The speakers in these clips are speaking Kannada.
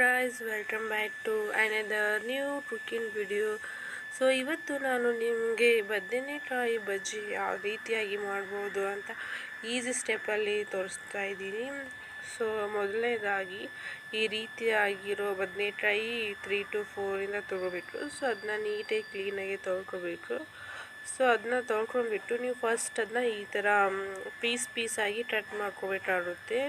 Guys welcome back to another new cooking video so ಇವತ್ತು ನಾನು ನಿಮಗೆ ಬದನೆಕಾಯಿ ಬಜ್ಜಿ ಯಾವ ರೀತಿಯಾಗಿ ಮಾಡ್ಬೋದು ಅಂತ ಈಸಿ ಸ್ಟೆಪ್ಪಲ್ಲಿ ತೋರಿಸ್ತಾ ಇದ್ದೀನಿ. ಸೊ ಮೊದಲನೇದಾಗಿ ಈ ರೀತಿಯಾಗಿರೋ ಬದನೆಕಾಯಿ ತ್ರೀ ಟು ಫೋರಿಂದ ತೊಗೋಬೇಕು ಸೊ ಅದನ್ನ ನೀಟಾಗಿ ಕ್ಲೀನಾಗಿ ತೊಳ್ಕೊಬೇಕು. ಸೊ ಅದನ್ನ ತೊಳ್ಕೊಂಡ್ಬಿಟ್ಟು ನೀವು ಫಸ್ಟ್ ಅದನ್ನ ಈ ಥರ ಪೀಸ್ ಪೀಸಾಗಿ ಕಟ್ ಮಾಡ್ಕೋಬೇಕಾಗುತ್ತೆ.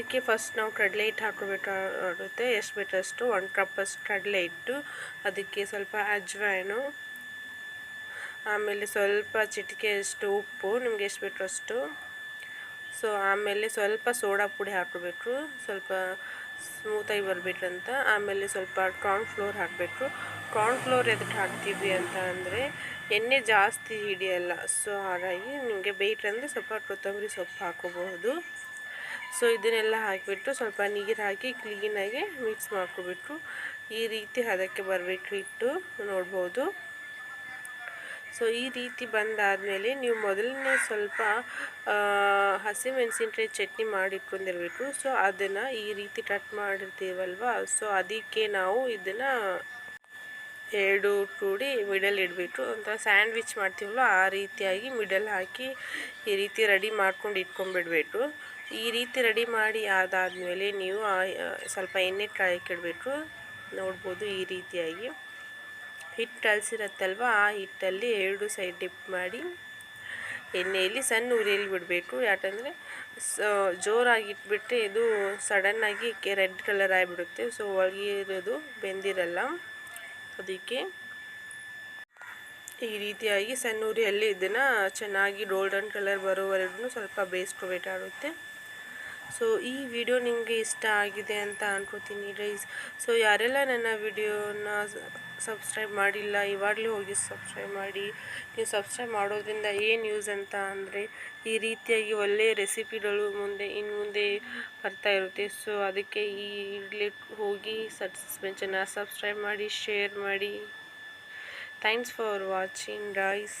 ಅದಕ್ಕೆ ಫಸ್ಟ್ ನಾವು ಕಡಲೆ ಹಿಟ್ಟು ಹಾಕೋಬೇಕಾಗುತ್ತೆ ಎಷ್ಟು ಬೇಕಷ್ಟು ಒನ್ ಕಪ್ಪಷ್ಟು ಕಡಲೆ ಹಿಟ್ಟು. ಅದಕ್ಕೆ ಸ್ವಲ್ಪ ಅಜ್ವಾಯ್ನು ಆಮೇಲೆ ಸ್ವಲ್ಪ ಚಿಟಿಕೆಯಷ್ಟು ಉಪ್ಪು. ನಿಮ್ಗೆ ಎಷ್ಟು ಬೇಕು ಅಷ್ಟು? ಸೊ ಆಮೇಲೆ ಸ್ವಲ್ಪ ಸೋಡಾ ಪುಡಿ ಹಾಕೋಬೇಕು ಸ್ವಲ್ಪ ಸ್ಮೂತಾಗಿ ಬರಬೇಕಂತ ಆಮೇಲೆ ಸ್ವಲ್ಪ ಕಾರ್ನ್ ಫ್ಲೋರ್ ಹಾಕಬೇಕು ಕಾರ್ನ್ ಫ್ಲೋರ್ ಎದಕ್ಕೆ ಹಾಕ್ತೀವಿ ಅಂತ ಅಂದರೆ ಎಣ್ಣೆ ಜಾಸ್ತಿ ಹಿಡಿಯಲ್ಲ. ಸೊ ಹಾಗಾಗಿ ನಿಮಗೆ ಬೇಕಂದರೆ ಸ್ವಲ್ಪ ಕೊತ್ತಂಬರಿ ಸೊಪ್ಪು ಹಾಕೋಬಹುದು ಸೊ, ಇದನ್ನೆಲ್ಲ ಹಾಕಿಬಿಟ್ಟು ಸ್ವಲ್ಪ ನೀರು ಹಾಕಿ ಕ್ಲೀನಾಗಿ ಮಿಕ್ಸ್ ಮಾಡ್ಕೊಬಿಟ್ಟು ಈ ರೀತಿ ಹದಕ್ಕೆ ಬರಬೇಕು ಇಟ್ಟು ನೋಡ್ಬೋದು. ಸೊ, ಈ ರೀತಿ ಬಂದಾದಮೇಲೆ ನೀವು ಮೊದಲನೇ ಸ್ವಲ್ಪ ಹಸಿಮೆಣಸಿನ್ಕಾಯಿ ಚಟ್ನಿ ಮಾಡಿಟ್ಕೊಂಡಿರಬೇಕು. ಸೊ, ಅದನ್ನು ಈ ರೀತಿ ಕಟ್ ಮಾಡಿರ್ತೀವಲ್ವ? ಸೊ, ಅದಕ್ಕೆ ನಾವು ಇದನ್ನು ಎರಡು ಕೂಡಿ ಮಿಡಲ್ ಇಡಬೇಕು ಒಂಥರ ಸ್ಯಾಂಡ್ವಿಚ್ ಮಾಡ್ತೀವಲ್ಲ ಆ ರೀತಿಯಾಗಿ ಮಿಡಲ್ ಹಾಕಿ ಈ ರೀತಿ ರೆಡಿ ಮಾಡ್ಕೊಂಡು ಇಟ್ಕೊಂಡ್ಬಿಡ್ಬೇಕು ಈ ರೀತಿ ರೆಡಿ ಮಾಡಿ ಅದಾದಮೇಲೆ ನೀವು ಸ್ವಲ್ಪ ಎಣ್ಣೆ ಕಾಯಕ್ಕಿಡಬೇಕು ನೋಡ್ಬೋದು ಈ ರೀತಿಯಾಗಿ. ಹಿಟ್ಟು ಕಲಸಿರತ್ತಲ್ವ ಆ ಹಿಟ್ಟಲ್ಲಿ ಎರಡು ಸೈಡ್ ಡಿಪ್ ಮಾಡಿ ಎಣ್ಣೆಯಲ್ಲಿ ಸಣ್ಣ ಉರಿಯಲ್ಲಿ ಬಿಡಬೇಕು. ಯಾಕಂದರೆ ಜೋರಾಗಿ ಇಟ್ಬಿಟ್ರೆ ಇದು ಸಡನ್ನಾಗಿ ರೆಡ್ ಕಲರ್ ಆಗಿಬಿಡುತ್ತೆ. ಸೊ ಒಳಗಿರೋದು ಬೆಂದಿರಲ್ಲ. ಅದಕ್ಕೆ ಈ ರೀತಿಯಾಗಿ ಸಣ್ಣ ಉರಿಯಲ್ಲಿ ಇದನ್ನು ಚೆನ್ನಾಗಿ ಗೋಲ್ಡನ್ ಕಲರ್ ಬರೋವರೆಗೂ ಸ್ವಲ್ಪ ಬೇಯಿಸ್ಕೋಬೇಕಾಗುತ್ತೆ ಸೊ ಈ ವಿಡಿಯೋ ನಿಮಗೆ ಇಷ್ಟ ಆಗಿದೆ ಅಂತ ಅನ್ಕೋತೀನಿ ರೈಸ್ ಸೊ ಯಾರೆಲ್ಲ ನನ್ನ ವಿಡಿಯೋನ ಸಬ್ಸ್ಕ್ರೈಬ್ ಮಾಡಿಲ್ಲ, ಇವಾಗಲೇ ಹೋಗಿ ಸಬ್ಸ್ಕ್ರೈಬ್ ಮಾಡಿ. ನೀವು ಸಬ್ಸ್ಕ್ರೈಬ್ ಮಾಡೋದ್ರಿಂದ ಏನು ಯೂಸ್ ಅಂತ ಅಂದರೆ, ಈ ರೀತಿಯಾಗಿ ಒಳ್ಳೆಯ ರೆಸಿಪಿಗಳು ಮುಂದೆ ಇನ್ನು ಮುಂದೆ ಬರ್ತಾ ಇರುತ್ತೆ. ಸೊ ಅದಕ್ಕೆ ಈ ಹೋಗಿ ಸಬ್ಸ್ಕ್ರೈಬ್ ಮಾಡಿ ಶೇರ್ ಮಾಡಿ. Thanks for watching rice